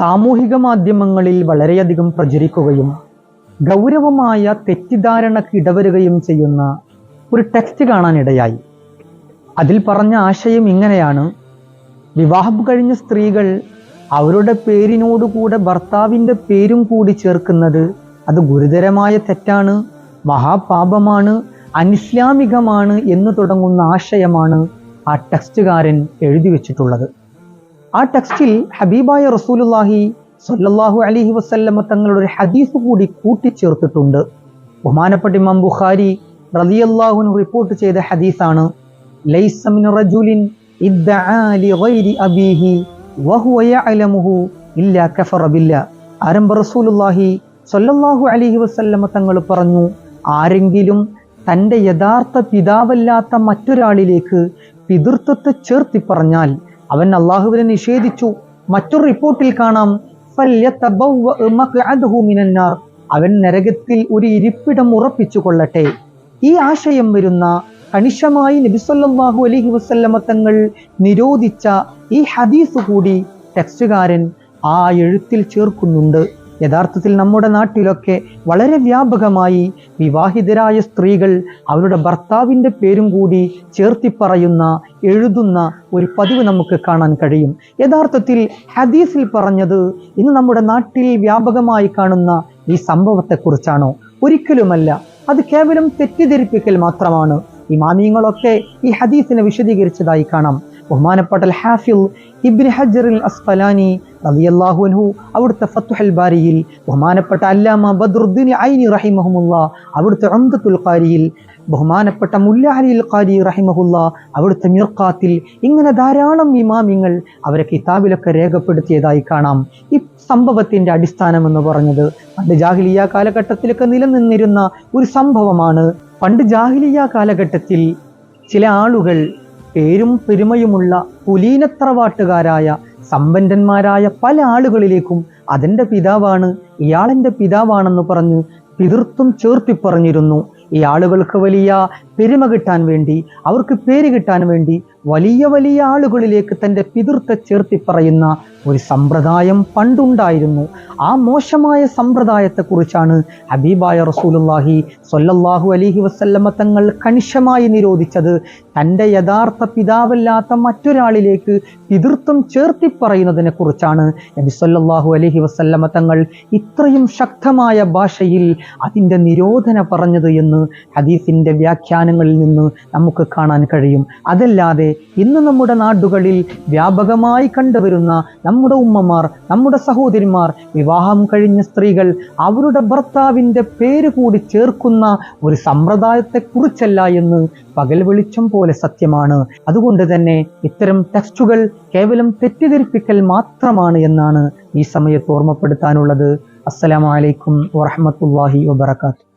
സാമൂഹിക മാധ്യമങ്ങളിൽ വളരെയധികം പ്രചരിക്കുകയും ഗൗരവമായ തെറ്റിദ്ധാരണക്ക് ഇടവരുകയും ചെയ്യുന്ന ഒരു ടെക്സ്റ്റ് കാണാനിടയായി. അതിൽ പറഞ്ഞ ആശയം ഇങ്ങനെയാണ്. വിവാഹം കഴിഞ്ഞ സ്ത്രീകൾ അവരുടെ പേരിനോടുകൂടെ ഭർത്താവിന്റെ പേരും കൂടി ചേർക്കുന്നത് അത് ഗുരുതരമായ തെറ്റാണ് മഹാപാപമാണ് അനിസ്ലാമികമാണ് എന്ന് തുടങ്ങുന്ന ആശയമാണ് ആ ടെക്സ്റ്റുകാരൻ എഴുതി വെച്ചിട്ടുള്ളത്. ആ ടെക്സ്റ്റിൽ ഹബീബായ റസൂലുല്ലാഹി സല്ലല്ലാഹു അലൈഹി വസല്ലമ തങ്ങളുടെ ഒരു ഹദീസ് കൂടി കൂട്ടിച്ചേർത്തിട്ടുണ്ട്. ബഹുമാനപ്പെട്ട ഇമാം ബുഖാരി റളിയല്ലാഹുവിന് റിപ്പോർട്ട് ചെയ്ത ഹദീസാണ് ലൈസ മിൻ റജുലിൻ അബീഹി ഇല്ലാ കഫറ ബില്ലാ. ആരംഭ റസൂലുള്ളാഹി സല്ലല്ലാഹു അലൈഹി വസല്ലമ തങ്ങൾ പറഞ്ഞു ആരെങ്കിലും തന്റെ യഥാർത്ഥ പിതാവല്ലാത്ത മറ്റൊരാളിലേക്ക് പിതൃത്വത്തെ ചേർത്തി പറഞ്ഞാൽ അവൻ അള്ളാഹുവിനെ നിഷേധിച്ചു. മറ്റൊരു റിപ്പോർട്ടിൽ കാണാം. അവൻ നരകത്തിൽ ഒരു ഇരിപ്പിടം ഉറപ്പിച്ചു കൊള്ളട്ടെ. ഈ ആശയം വരുന്ന കണിശമായി നബിസ്വല്ലാഹു അലഹി വസല്ലമ തങ്ങൾ നിരോധിച്ച ഈ ഹദീസ് കൂടി ടെക്സ്റ്റുകാരൻ ആ എഴുത്തിൽ ചേർക്കുന്നുണ്ട്. യഥാർത്ഥത്തിൽ നമ്മുടെ നാട്ടിലൊക്കെ വളരെ വ്യാപകമായി വിവാഹിതരായ സ്ത്രീകൾ അവരുടെ ഭർത്താവിന്റെ പേരും കൂടി ചേർത്തി പറയുന്ന എഴുതുന്ന ഒരു പതിവ് നമുക്ക് കാണാൻ കഴിയും. യഥാർത്ഥത്തിൽ ഹദീസിൽ പറഞ്ഞത് ഇന്ന് നമ്മുടെ നാട്ടിൽ വ്യാപകമായി കാണുന്ന ഈ സംഭവത്തെക്കുറിച്ചാണോ? ഒരിക്കലുമല്ല. അത് കേവലം തെറ്റിദ്ധരിപ്പിക്കൽ മാത്രമാണ്. ഇമാമിയങ്ങളൊക്കെ ഈ ഹദീസിനെ വിശദീകരിച്ചതായി കാണാം. ബഹുമാനപ്പെട്ട ഹാഫിൽ ഇബിൻ ഹജറിൽ അസ്ഫലാനി റളിയല്ലാഹു അൻഹു അവിടുത്തെ ഫത്തുഹൽ ബാരിയിൽ ബഹുമാനപ്പെട്ട അല്ലാമ ബദ്രുദ്ദീൻ ഐനി റഹിമഹുമുള്ള അവിടുത്തെ അന്തത്തുൽ ഖാരിയിൽ ബഹുമാനപ്പെട്ട മുല്ല അലിൽ ഖാരി റഹിമഹുല്ല അവിടുത്തെ മിർക്കാത്തിൽ ഇങ്ങനെ ധാരാളം ഇമാമിങ്ങൾ അവരെ കിതാബിലൊക്കെ രേഖപ്പെടുത്തിയതായി കാണാം. ഈ സംഭവത്തിന്റെ അടിസ്ഥാനം എന്ന് പറഞ്ഞത് പണ്ട് ജാഹിലിയ കാലഘട്ടത്തിലൊക്കെ നിലനിന്നിരുന്ന ഒരു സംഭവമാണ്. പണ്ട് ജാഹിലിയ കാലഘട്ടത്തിൽ ചില ആളുകൾ പേരും പെരുമയുമുള്ള കുലീനത്രവാട്ടുകാരായ സമ്പന്നന്മാരായ പല ആളുകളിലേക്കും അതിന്റെ പിതാവാണ് ഇയാളെന്റെ പിതാവാണെന്ന് പറഞ്ഞ് പിതൃത്വം ചേർത്തി പറഞ്ഞിരുന്നു ഈ ആളുകൾക്ക് വലിയ പെരുമ കിട്ടാൻ വേണ്ടി അവർക്ക് പേര് കിട്ടാൻ വേണ്ടി വലിയ വലിയ ആളുകളിലേക്ക് തന്റെ പിതൃത്തെ ചേർത്തി പറയുന്ന ഒരു സമ്പ്രദായം പണ്ടുണ്ടായിരുന്നു. ആ മോശമായ സമ്പ്രദായത്തെക്കുറിച്ചാണ് ഹബീബായ റസൂലുള്ളാഹി സ്വല്ലല്ലാഹു അലിഹി വസല്ലമ തങ്ങൾ കണിശമായി നിരോധിച്ചത്. തന്റെ യഥാർത്ഥ പിതാവല്ലാത്ത മറ്റൊരാളിലേക്ക് പിതൃത്വം ചേർത്തി പറയുന്നതിനെ കുറിച്ചാണ് നബി സൊല്ലാഹു അലൈഹി വസല്ലമ തങ്ങൾ ഇത്രയും ശക്തമായ ഭാഷയിൽ അതിന്റെ നിരോധന പറഞ്ഞത് എന്ന് ഹദീസിന്റെ വ്യാഖ്യാനങ്ങളിൽ നിന്ന് നമുക്ക് കാണാൻ കഴിയും. അതല്ലാതെ ഇന്ന് നമ്മുടെ നാടുകളിൽ വ്യാപകമായി കണ്ടുവരുന്ന നമ്മുടെ ഉമ്മമാർ നമ്മുടെ സഹോദരിമാർ വിവാഹം കഴിഞ്ഞ സ്ത്രീകൾ അവരുടെ ഭർത്താവിന്റെ പേര് കൂടി ചേർക്കുന്ന ഒരു സമ്പ്രദായത്തെക്കുറിച്ചല്ല എന്ന് പകൽ വെളിച്ചം പോലെ സത്യമാണ്. അതുകൊണ്ട് തന്നെ ഇത്തരം ടെക്സ്റ്റുകൾ കേവലം തെറ്റിദ്ധരിപ്പിക്കൽ മാത്രമാണ് എന്നാണ് ഈ സമയത്ത് ഓർമ്മപ്പെടുത്താനുള്ളത്. അസ്സലാമലൈക്കും വറഹമത്തല്ലാഹി വബർക്കാത്തു